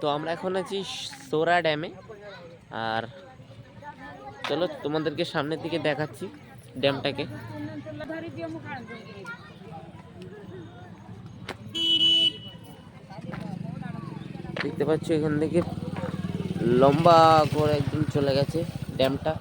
তো আমরা এখন আছি সোরা ড্যামে। আর চলো তোমাদেরকে সামনের দিকে দেখাচ্ছি ড্যামটাকে। দেখতে পাচ্ছ এখান থেকে লম্বা করে একদম চলে গেছে ড্যামটা।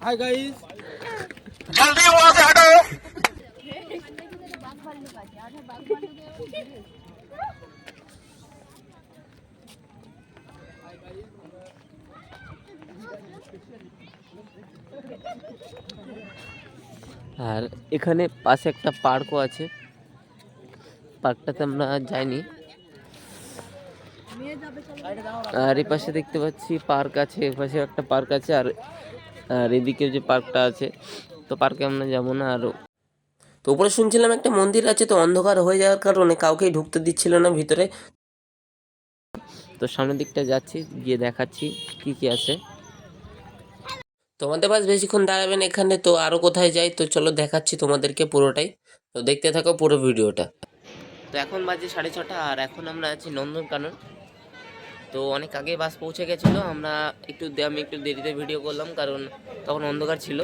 हाय गाइस আর এখানে পাশে একটা পার্কও আছে পার্কটাতে আমরা যাইনি আর এই পাশে দেখতে পাচ্ছি পার্ক আছে এর পাশে একটা পার্ক আছে আর আর এদিকে যে পার্কটা আছে তো পার্কে আমরা যাব না আরও তো উপরে শুনছিলাম একটা মন্দির আছে তো অন্ধকার হয়ে যাওয়ার কারণে কাউকেই ঢুকতে দিচ্ছিল না ভিতরে। তো সামনের দিকটা যাচ্ছি গিয়ে দেখাচ্ছি কি কি আছে। তোমাদের পাশ বেশিক্ষণ দাঁড়াবেন এখানে তো আরও কোথায় যাই তো চলো দেখাচ্ছি তোমাদেরকে পুরোটাই। তো দেখতে থাকো পুরো ভিডিওটা। তো এখন বাজে সাড়ে ছটা আর এখন আমরা আছি নন্দনকানন। তো অনেক আগে বাস পৌঁছে গেছিল আমরা একটু আমি একটু দেরিতে ভিডিও করলাম কারণ তখন অন্ধকার ছিল।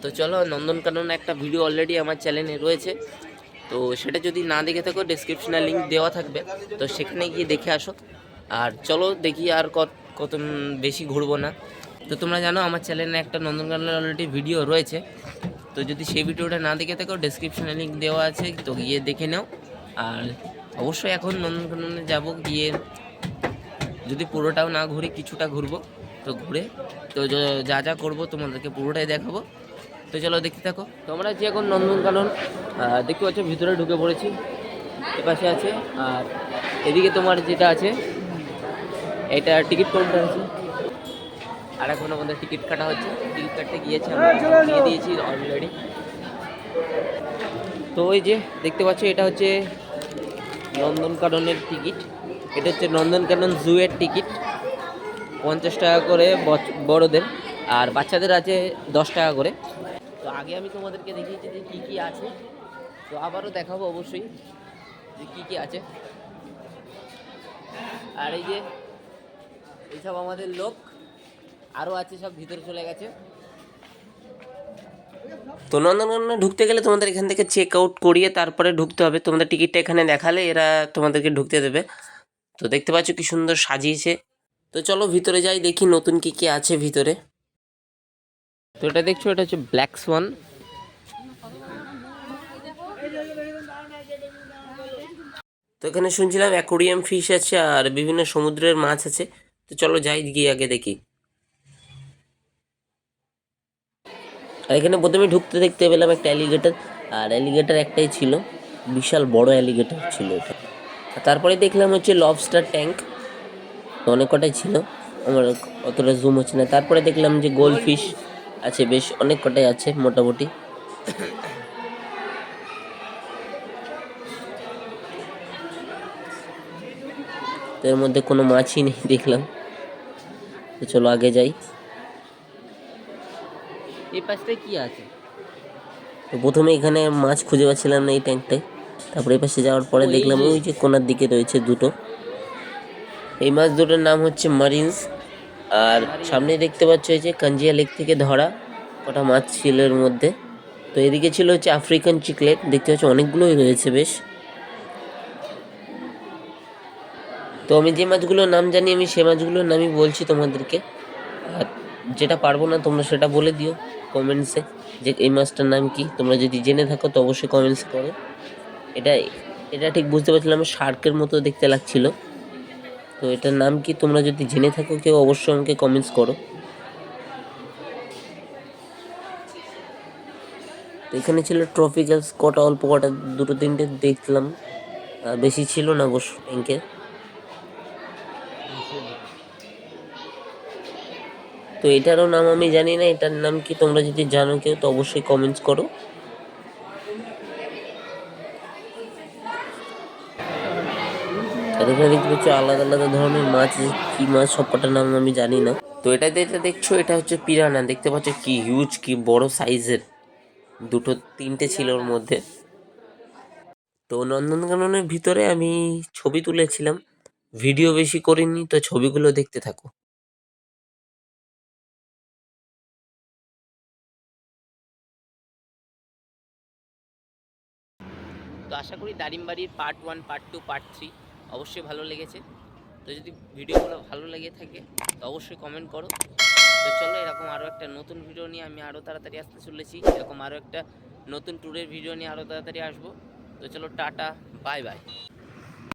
তো চলো নন্দনকানন একটা ভিডিও অলরেডি আমার চ্যানেলে রয়েছে। তো সেটা যদি না দেখে থাকো ডেসক্রিপশনে লিঙ্ক দেওয়া থাকবে। তো সেখানে গিয়ে দেখে আসো। আর চলো দেখি আর কত কত বেশি ঘুরবো না। তো তোমরা জানো আমার চ্যানেলে একটা নন্দনকাননের অলরেডি ভিডিও রয়েছে। তো যদি সেই ভিডিওটা না দেখে থাকো ডেসক্রিপশনে লিঙ্ক দেওয়া আছে, তো গিয়ে দেখে নাও। আর অবশ্যই এখন নন্দনকাননে যাব, গিয়ে যদি পুরোটাও না ঘুরে, কিছুটা ঘুরবো। তো ঘুরে, তো য- যা করব তোমাদেরকে পুরোটাই দেখাবো। তো চলো দেখতে থাকো। তো আমরা যে এখন নন্দনকানন দেখতে পাচ্ছ ভিতরে ঢুকে পড়েছি এপাশে আছে, আর এদিকে তোমার যেটা আছে, এটা টিকিট কাউন্টার আছে। আর এখন আমাদের টিকিট কাটা হচ্ছে। টিকিট কাটতে গিয়েছে আমরা, দিয়ে দিয়েছি অলরেডি তো ওই যে দেখতে পাচ্ছ, এটা হচ্ছে নন্দনকাননের টিকিট। এটা হচ্ছে নন্দনকানন জুয়ের টিকিট। পঞ্চাশ টাকা করে বড়দের, আর বাচ্চাদের আছে দশ টাকা করে। তো আগে আমি তোমাদেরকে দেখিয়েছি যে কী কী আছে। তো আবারও দেখাবো অবশ্যই যে কী কী আছে। আর এই যে এইসব আমাদের লোক, আরও আছে সব ভিতরে চলে গেছে। তো নন্দনকাননে ঢুকতে গেলে তোমাদের এখান থেকে চেক আউট করিয়ে তারপরে ঢুকতে হবে। তোমাদের টিকিটটা এখানে দেখালে এরা তোমাদেরকে ঢুকতে দেবে। তো দেখতে পাচ্ছ কি সুন্দর সাজিয়েছে। তো চলো ভিতরে যাই, দেখি নতুন কি কি আছে ভিতরে। তো এটা দেখছ, এটা হচ্ছে ব্ল্যাক সোয়ান তো এখানে শুনছিলাম অ্যাকোরিয়াম ফিশ আছে আর বিভিন্ন সমুদ্রের মাছ আছে। তো চলো যাই, গিয়ে আগে দেখি। আর এখানে প্রথমে ঢুকতে দেখতে পেলাম একটা অ্যালিগেটর আর অ্যালিগেটার একটাই ছিল, বিশাল বড় অ্যালিগেটর ছিল এটা। তারপরে দেখলাম হচ্ছে লবস্টার ট্যাঙ্ক অনেক কটাই ছিল। আমার অতটা জুম হচ্ছে না। তারপরে দেখলাম যে গোল্ড ফিশ আছে বেশ অনেক কটাই আছে মোটামুটি। এর মধ্যে কোনো মাছই নেই দেখলাম। তো চলো আগে যাই। এই পাশটায় কি আছে? তো প্রথমে এখানে মাছ খুঁজে পাচ্ছিলাম না এই ট্যাঙ্কটায় তারপরে এই পাশে যাওয়ার পরে দেখলাম ওই যে কোনার দিকে রয়েছে দুটো। এই মাছ দুটোর নাম হচ্ছে মারিন্স। আর সামনে দেখতে পাচ্ছ এই যে কাঞ্জিয়া লেক থেকে ধরা কটা মাছ ছিল এর মধ্যে। তো এদিকে ছিল হচ্ছে আফ্রিকান চিকলেট, দেখতে পাচ্ছ অনেকগুলোই রয়েছে বেশ। তো আমি যে মাছগুলোর নাম জানি, আমি সে মাছগুলোর নামই বলছি তোমাদেরকে। আর যেটা পারব না, তোমরা সেটা বলে দিও কমেন্টসে যে এই মাছটার নাম কি। তোমরা যদি জেনে থাকো, তো অবশ্যই কমেন্টস করো। এটা এটা ঠিক বুঝতে পারছিলাম, শার্কের মতো দেখতে লাগছিল। তো এটার নাম কি? তোমরা যদি জেনে থাকো, কেউ অবশ্যই আমাকে কমেন্টস করো। এখানে ছিল ট্রপিক্যালস কটা অল্প কটা, দুটো, তিনটে দেখলাম। বেশি ছিল না অবশ্য ব্যাংকে তো এটারও নাম আমি জানি না, এটার নাম কি তোমরা যদি জানো কেউ, তো অবশ্যই কমেন্টস করো। আর এখানে দেখতে পাচ্ছ আলাদা আলাদা ধরনের মাছ, কি মাছ, সব কটার নাম আমি জানি না। তো এটা যেটা দেখছ, এটা হচ্ছে পিরানা। দেখতে পাচ্ছ কি হিউজ কি বড় সাইজের দুটো, তিনটে ছিল ওর মধ্যে। তো নন্দনকাননের ভিতরে আমি ছবি তুলেছিলাম। ভিডিও বেশি করিনি, তো ছবিগুলো দেখতে থাকো। তো আশা করি দারিমবাড়ির part one part two part three অবশ্যই ভালো লেগেছে। তো যদি ভিডিওগুলো ভালো লেগে থাকে, তো অবশ্যই কমেন্ট করো। তো চলো, এরকম আরও একটা নতুন ভিডিও নিয়ে আমি আরও তাড়াতাড়ি আসতে চলেছি। এরকম আরও একটা নতুন ট্যুরের ভিডিও নিয়ে আরও তাড়াতাড়ি আসব। তো চলো, টাটা বাই বাই